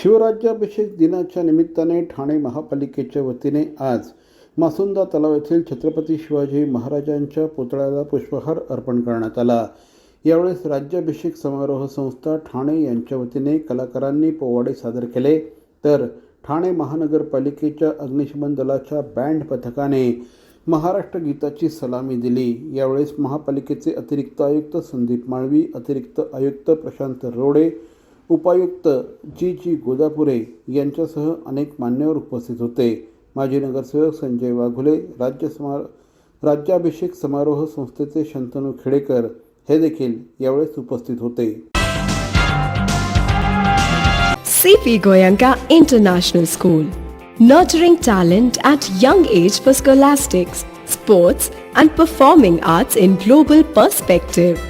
शिवराज्याभिषेक दिनाच्या निमित्ताने ठाणे महापालिकेच्या वतीने आज मासुंदा तलाव येथील छत्रपती शिवाजी महाराजांच्या पुतळ्याला पुष्पहार अर्पण करण्यात आला. यावेळेस राज्याभिषेक समारोह संस्था ठाणे यांच्या वतीने कलाकारांनी पोवाडे सादर केले. तर ठाणे महानगरपालिकेच्या अग्निशमन दलाच्या बँड पथकाने महाराष्ट्र गीताची सलामी दिली. यावेळेस महापालिकेचे अतिरिक्त आयुक्त संदीप माळवी अतिरिक्त आयुक्त प्रशांत रोडे उपायुक्त जी जी गोदापुरे यांच्यासह अनेक मान्यवर उपस्थित होते. माजी नगरसेवक संजय वाघुले राज्य समार राज्याभिषेक समारोह संस्थेचे शंतनू खेडेकर हे देखील यावेळेस उपस्थित होते. CP Goenka international school nurturing talent at young age for scholastics sports and performing arts in global perspective